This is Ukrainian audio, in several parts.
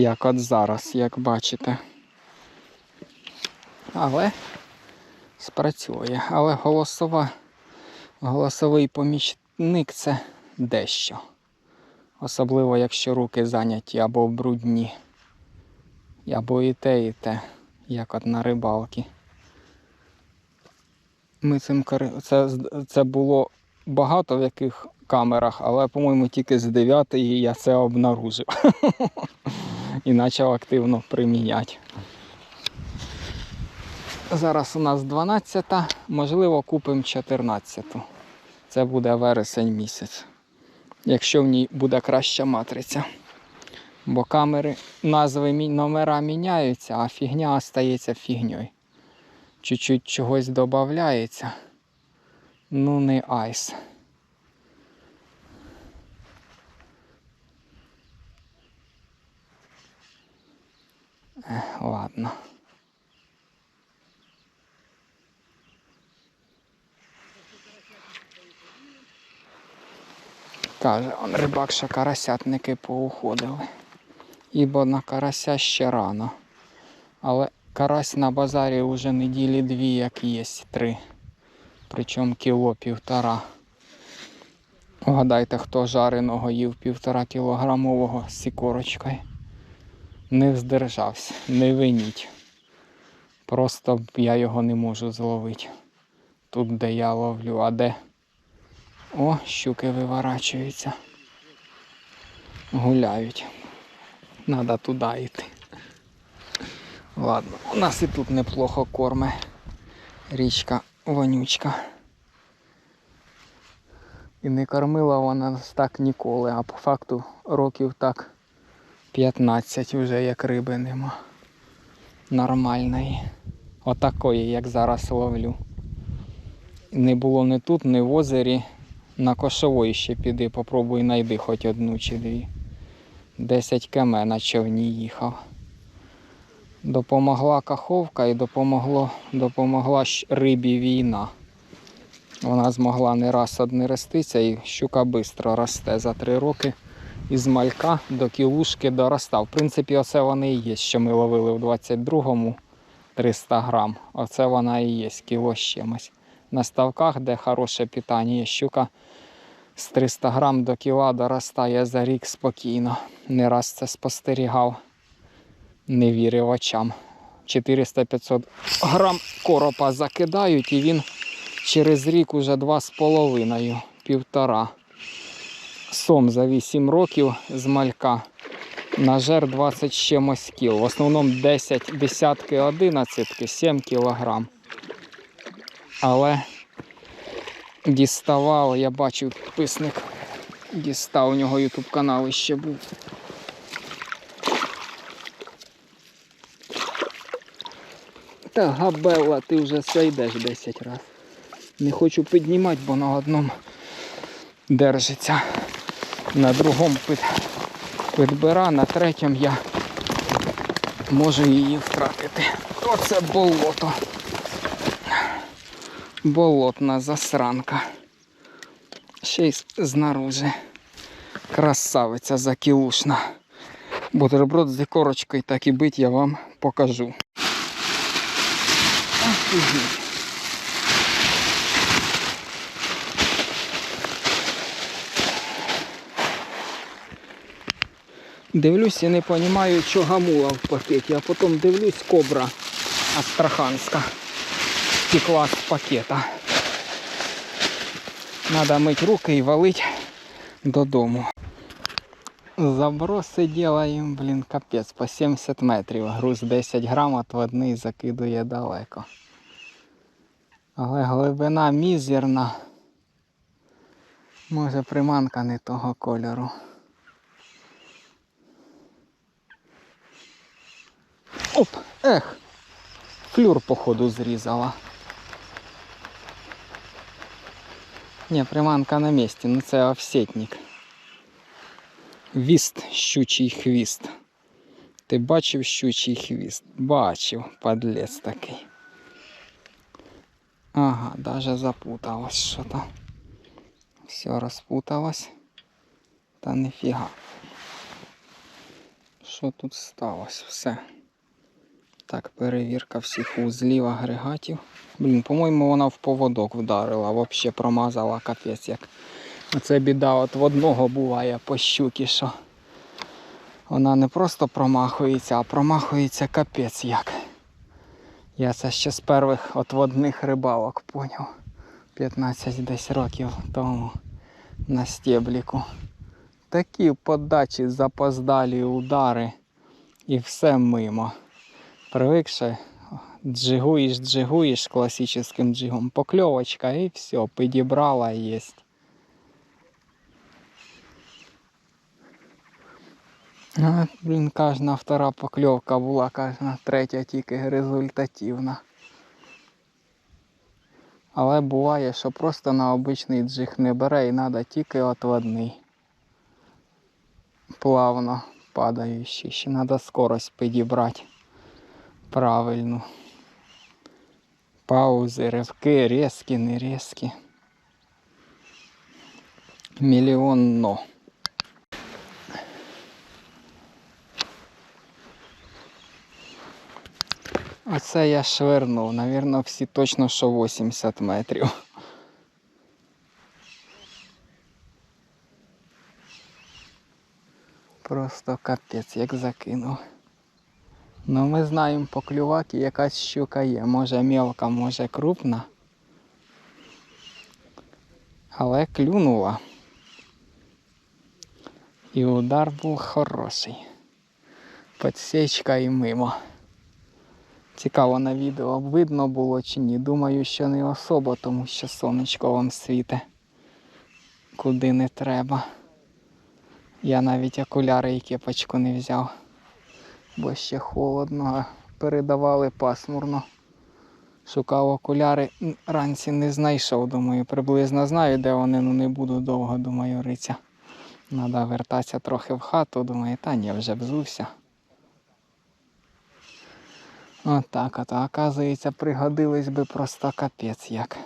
як от зараз, як бачите. Але спрацює. Але голосова, голосовий помічник це дещо. Особливо, якщо руки зайняті або брудні. Або і те, і те, як от на рибалки. Ми цим це, це було багато в яких камерах, але, по-моєму, тільки з 9 я це обнаружив. І почав активно приміняти. Зараз у нас 12, можливо, купимо 14. Це буде вересень місяць. Якщо в ній буде краща матриця. Бо камери, назви номера міняються, а фігня остається фігньою. Чуть-чуть чогось додається. Ну не айс. Ладно. Каже, он рибак, що карасятники поуходили. Ібо на карася ще рано. Але карась на базарі вже неділі дві, як є, три. Причому кіло півтора. Вгадайте, хто жареного їв півтора кілограмового з сікорочкою. Не вздержався, не виніть. Просто я його не можу зловити. Тут, де я ловлю, а де. О, щуки виворачуються. Гуляють. Надо туди йти. Ладно, у нас і тут неплохо корме. Річка вонючка. І не кормила вона нас так ніколи, а по факту років так 15 вже як риби нема. Нормальної. Отакої, як зараз ловлю. Не було ні тут, ні в озері. На кошової ще піди, попробуй знайди хоч одну чи дві. 10 км на човні їхав. Допомогла каховка і допомогло, допомогла рибі війна. Вона змогла не раз однереститися і щука швидко росте за три роки. Із малька до кілушки доростав. В принципі, оце вони і є, що ми ловили в 22-му 300 грам. Оце вона і є, кіло з чимось. На ставках, де хороше питання, щука з 300 грам до кіла доростає за рік спокійно. Не раз це спостерігав, не вірив очам. 400-500 грам коропа закидають і він через рік уже 2,5, півтора. Сом за 8 років з малька. Нажер 20 з чимось кіл. В основному 10, десятки, одинадцятки, 7 кілограм. Але діставав, я бачив підписник. Дістав у нього ютуб канал ще був. Та габела, ти вже сойдеш 10 разів. Не хочу піднімати, бо на одному держиться. На другому під, підбира, на третьому я можу її втратити. Оце болото. Болотна засранка. Ще й знаружи. Красавиця закілушна. Бутерброд з корочкою так і бить я вам покажу. Офігеть. Дивлюсь і не розумію, що гамула в пакеті, а потім дивлюсь кобра астраханська. Текла з пакета. Надо мити руки і валить додому. Заброси делаємо, блін, капець, по 70 метрів. Груз 10 грам, от водний закидує далеко. Але глибина мізерна. Може приманка не того кольору. Оп, ех, флюр походу зрізала. Ні, приманка на місці, ну це офсетник. Віст, щучий хвіст. Ти бачив щучий хвіст? Бачив, подлець такий. Ага, даже запуталось що-то. Все розпуталось. Та ніфіга. що тут сталося? Все. Так, перевірка всіх вузлів агрегатів. Блін, по-моєму, вона в поводок вдарила, взагалі промазала капець як. Оце біда от в одного буває по щуки, що вона не просто промахується, а промахується капець як. Я це ще з перших от водних рибалок поняв. 15 десь років тому на стебліку. Такі подачі, запоздалі удари і все мимо. Привикше, джигуєш, джигуєш класичним джигом, покльовочка і все, підібрала єсть. А, блін, кожна втора покльовка була, кожна третя тільки результативна. Але буває, що просто на обичний джиг не бере і треба тільки отводний. Плавно падаючий. Ще треба скорость підібрати правильну. Паузи, ривки, різкі, не різкі. Мільйон но. Оце я швирнув, навірно, всі точно що 80 метрів. Просто капець, як закинув. Ну ми знаємо по клюваки якась щука є. Може мелка, може крупна. Але клюнула. І удар був хороший. Подсечка і мимо. Цікаво на відео видно було чи ні. Думаю, що не особо, тому що сонечко вам світе. Куди не треба. Я навіть окуляри і кепочку не взяв. Бо ще холодно, передавали пасмурно. Шукав окуляри, ранці не знайшов, думаю, приблизно знаю, де вони, ну не буду довго, думаю, риця. Треба вертатися трохи в хату, думаю, та ні, вже взувся. Отак, от, а оказується, пригодились би просто капець як.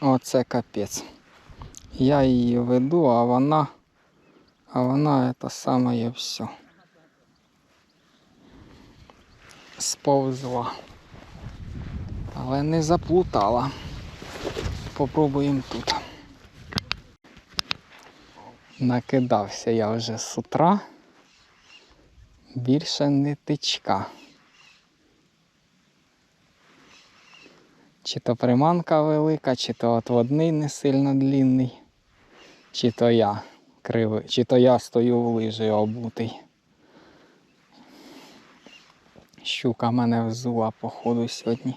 Оце капець. Я її веду, а вона, а вона саме є все. Сповзла. Але не заплутала. Попробуємо тут. Накидався я вже з утра. Більше не тичка. Чи то приманка велика, чи то отводний не сильно длінний, чи то я кривий, чи то я стою в лижі обутий. Щука мене взула походу сьогодні.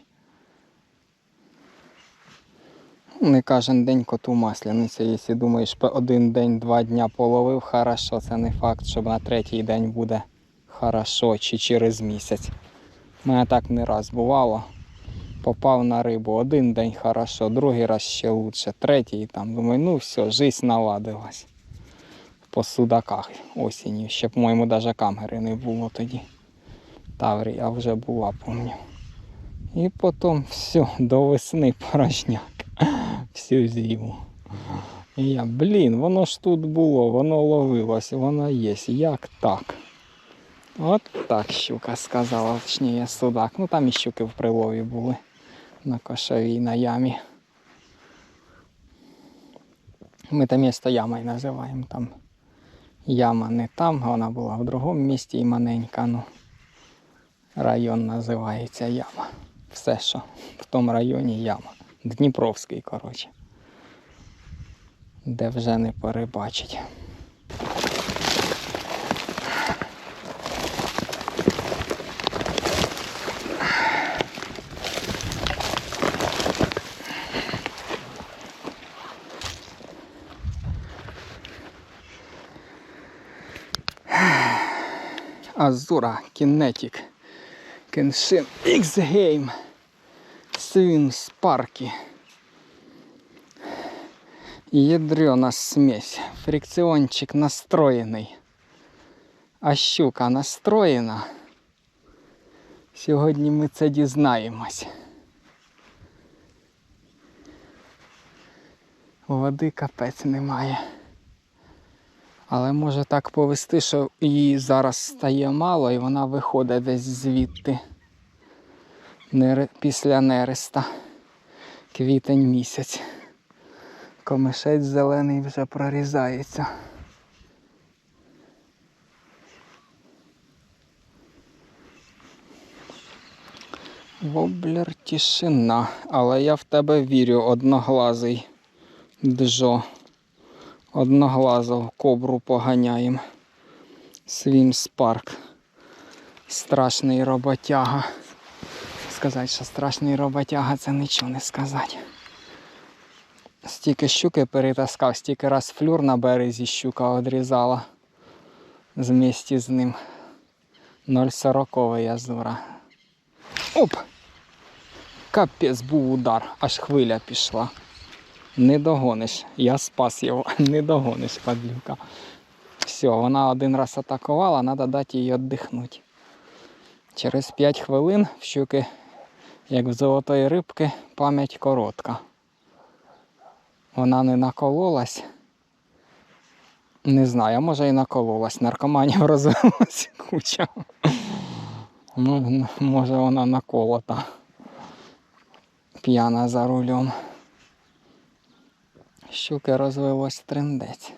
Не кожен день коту масляниця, якщо думаєш, один день, два дня половив, хорошо, це не факт, що на третій день буде хорошо чи через місяць. У мене так не раз бувало. Попав на рибу один день хорошо, другий раз ще лучше, третій там. Думаю, ну все, жизнь наладилась. По судаках осінню. Ще, по-моєму, навіть камери не було тоді. Таврія вже була, помню. І потім все, до весни порожняк. Всю зиму. І я, блін, воно ж тут було, воно ловилось, воно є. Як так? От так щука сказала, точніше судак. Ну там і щуки в прилові були на кошовій на ямі. Ми те місто ямою називаємо там. Яма не там, вона була в другому місті і маленька. Ну, район називається яма. Все, що в тому районі яма. Дніпровський, коротше. Де вже не перебачить. Азура Kinetic Kenshin X-Game Swim Sparky Ядрена смесь. Фрикціончик настроєний. А щука настроєна. Сьогодні ми це дізнаємось. Води капець немає. Але може так повести, що її зараз стає мало і вона виходить десь звідти. Після нереста. Квітень місяць. Комишець зелений вже прорізається. Воблер тишина, але я в тебе вірю, одноглазий Джо. Одноглазого кобру поганяєм. Свім спарк. Страшний роботяга. Сказати, що страшний роботяга це нічого не сказати. Стільки щуки перетаскав, стільки раз флюр на березі щука одрізала. Змісті з ним. 0,40 язура. Оп! Капець був удар, аж хвиля пішла. Не догониш. Я спас його, не догониш, падлюка. Все, вона один раз атакувала, треба дати їй віддихнути. Через 5 хвилин в щуки, як в золотої рибки, пам'ять коротка. Вона не накололась. Не знаю, може і накололась. Наркоманів розвелась куча. Ну, може вона наколота. П'яна за рулем. Щуки розвелось трендець.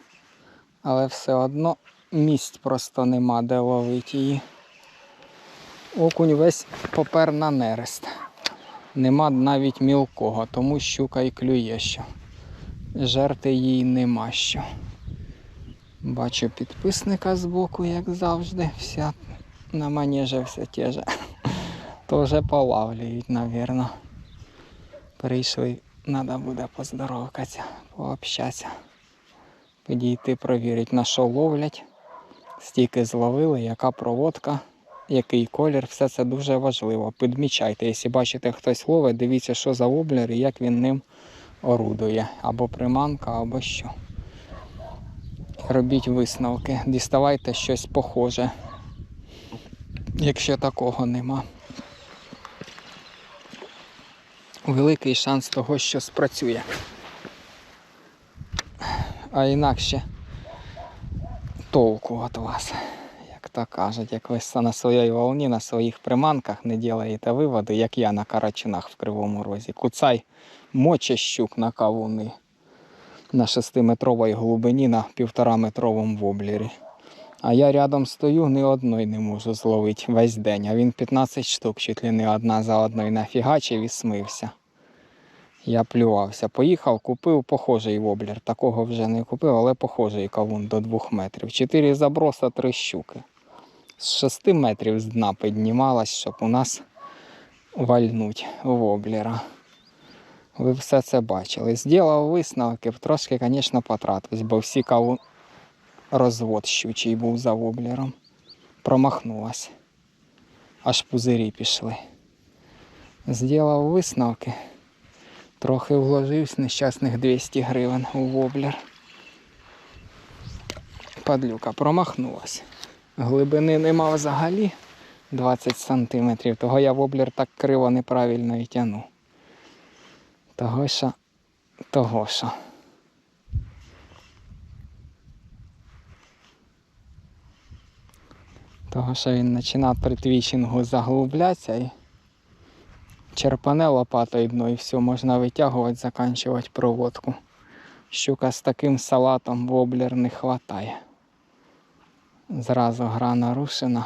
Але все одно місць просто нема, де ловити її. Окунь весь попер на нерест. Нема навіть мілкого, тому щука і клює що. Жерти їй нема що. Бачу підписника збоку, як завжди. Вся на манежі все те же. Тоже полавлюють, навірно. Прийшли, треба буде поздоровкатися, пообщатися. Підійти провірити, на що ловлять, стільки зловили, яка проводка, який колір, все це дуже важливо. Підмічайте, якщо бачите, хтось ловить, дивіться, що за воблер і як він ним орудує. Або приманка, або що. Робіть висновки, діставайте щось похоже, якщо такого нема. Великий шанс того, що спрацює. А інакше толку від вас, як то кажуть, як ви на своїй волні, на своїх приманках не ділаєте виводи, як я на карачунах в Кривому Розі. Куцай моче щук на кавуни на 6-метровій глибині на 1,5-метровому воблері. А я рядом стою, ні одної не можу зловити весь день. А він 15 штук, чуть ли не одна за одною нафігачив і смився. Я плювався. Поїхав, купив похожий воблер. Такого вже не купив, але похожий кавун до 2 метрів. Чотири заброса, три щуки. З 6 метрів з дна піднімалась, щоб у нас вальнуть воблера. Ви все це бачили. Зділав висновки, трошки, звісно, потратився, бо всі кавун розвод щучий був за воблером. Промахнулась. Аж пузирі пішли. Зділав висновки. Трохи вложився нещасних 200 гривень у воблер. Падлюка промахнулась. Глибини нема взагалі 20 сантиметрів, того я воблер так криво неправильно і тягну. Того що, того що. Того, що він починав при твічингу заглублятися черпане лопатою дно і все, можна витягувати, заканчувати проводку. Щука з таким салатом воблер не хватає. Зразу гра нарушена.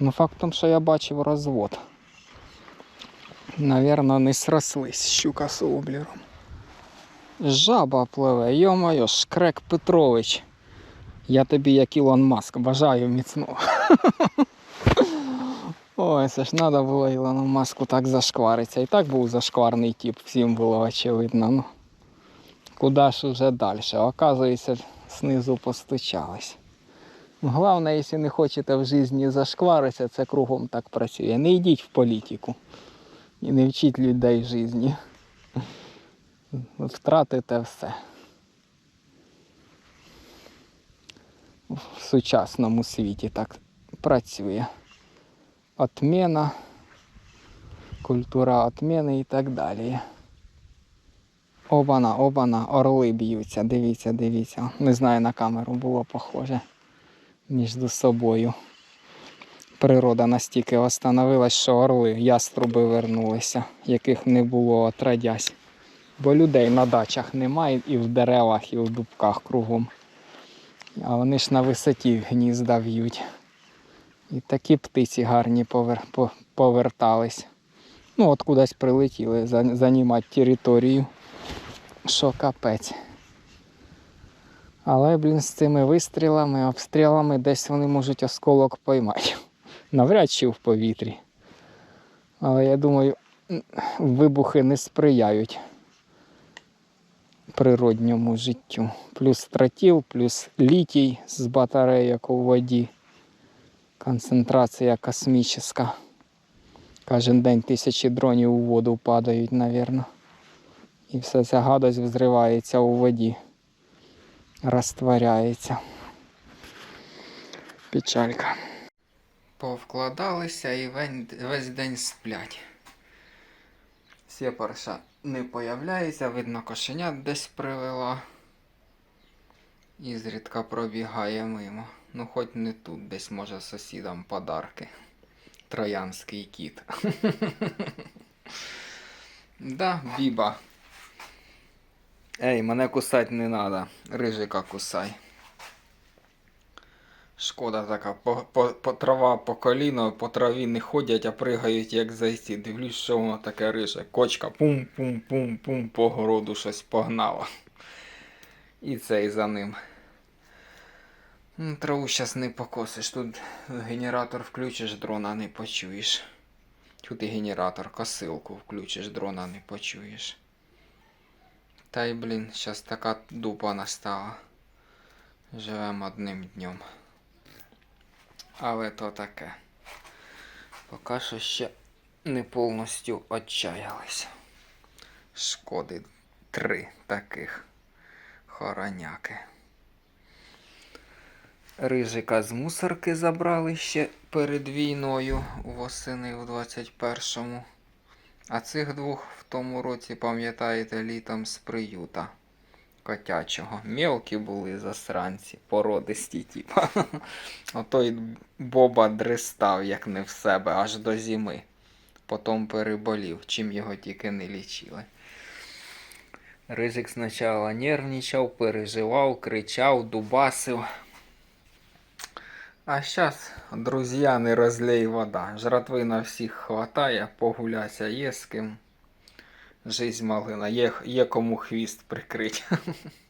Ну, факт в тому, що я бачив розвод. Навірно, не срослись щука з воблером. Жаба пливе, йо-моє, Шкрек Петрович. Я тобі, як Ілон Маск, бажаю міцного. Ой, це ж треба було Ілону Маску так зашкваритися. І так був зашкварний тип, всім було очевидно. Ну, куди ж уже далі? Оказується, знизу постучались. Головне, якщо не хочете в житті зашкваритися, це кругом так працює. Не йдіть в політику і не вчіть людей житті. Втратите все. В сучасному світі так працює. Отмена, культура отмени і так далі. Обана, обана, орли б'ються. Дивіться, дивіться. Не знаю, на камеру було похоже між собою. Природа настільки остановилась, що орли, яструби вернулися, яких не було отродясь. Бо людей на дачах немає і в деревах, і в дубках кругом. А вони ж на висоті гнізда в'ють. І такі птиці гарні повер... по- повертались. Ну, от кудись прилетіли за- займати територію. Що капець. Але, блін, з цими вистрілами, обстрілами десь вони можуть осколок поймати. Навряд чи в повітрі. Але я думаю, вибухи не сприяють природньому життю. Плюс тротіл, плюс літій з батарейок у воді. Концентрація космічна. Кожен день тисячі дронів у воду падають, мабуть. І вся ця гадость взривається у воді. Розтворяється. Печалька. Повкладалися і весь день сплять. Сєпарша не появляється, видно, кошенят десь привела. І зрідка пробігає мимо. Ну, хоч не тут, десь може сусідам подарки. Троянський кіт. Да, біба. Ей, мене кусать не надо. Рижика кусай. Шкода така, по, по, по трава по коліно, по траві не ходять, а пригають як зайці. Дивлюсь, що воно таке риже. Кочка пум-пум-пум-пум по городу щось погнала. І цей за ним. Траву зараз не покосиш. Тут генератор включиш, дрона не почуєш. Тут і генератор, косилку включиш, дрона не почуєш. Та й блін, зараз така дупа настала. Живемо одним днем. Але то таке. Поки що ще не повністю отчаялися. Шкоди три таких хороняки. Рижика з мусорки забрали ще перед війною восени в 21-му. А цих двох в тому році, пам'ятаєте, літом з приюта котячого. Мелкі були засранці, породисті, типа. Отой Боба дристав, як не в себе, аж до зими. Потім переболів, чим його тільки не лічили. Рижик спочатку нервничав, переживав, кричав, дубасив. А зараз, друзі, не розлей вода. Жратви на всіх хватає, погуляться є з ким. Жизнь малина, є, кому хвіст прикрить.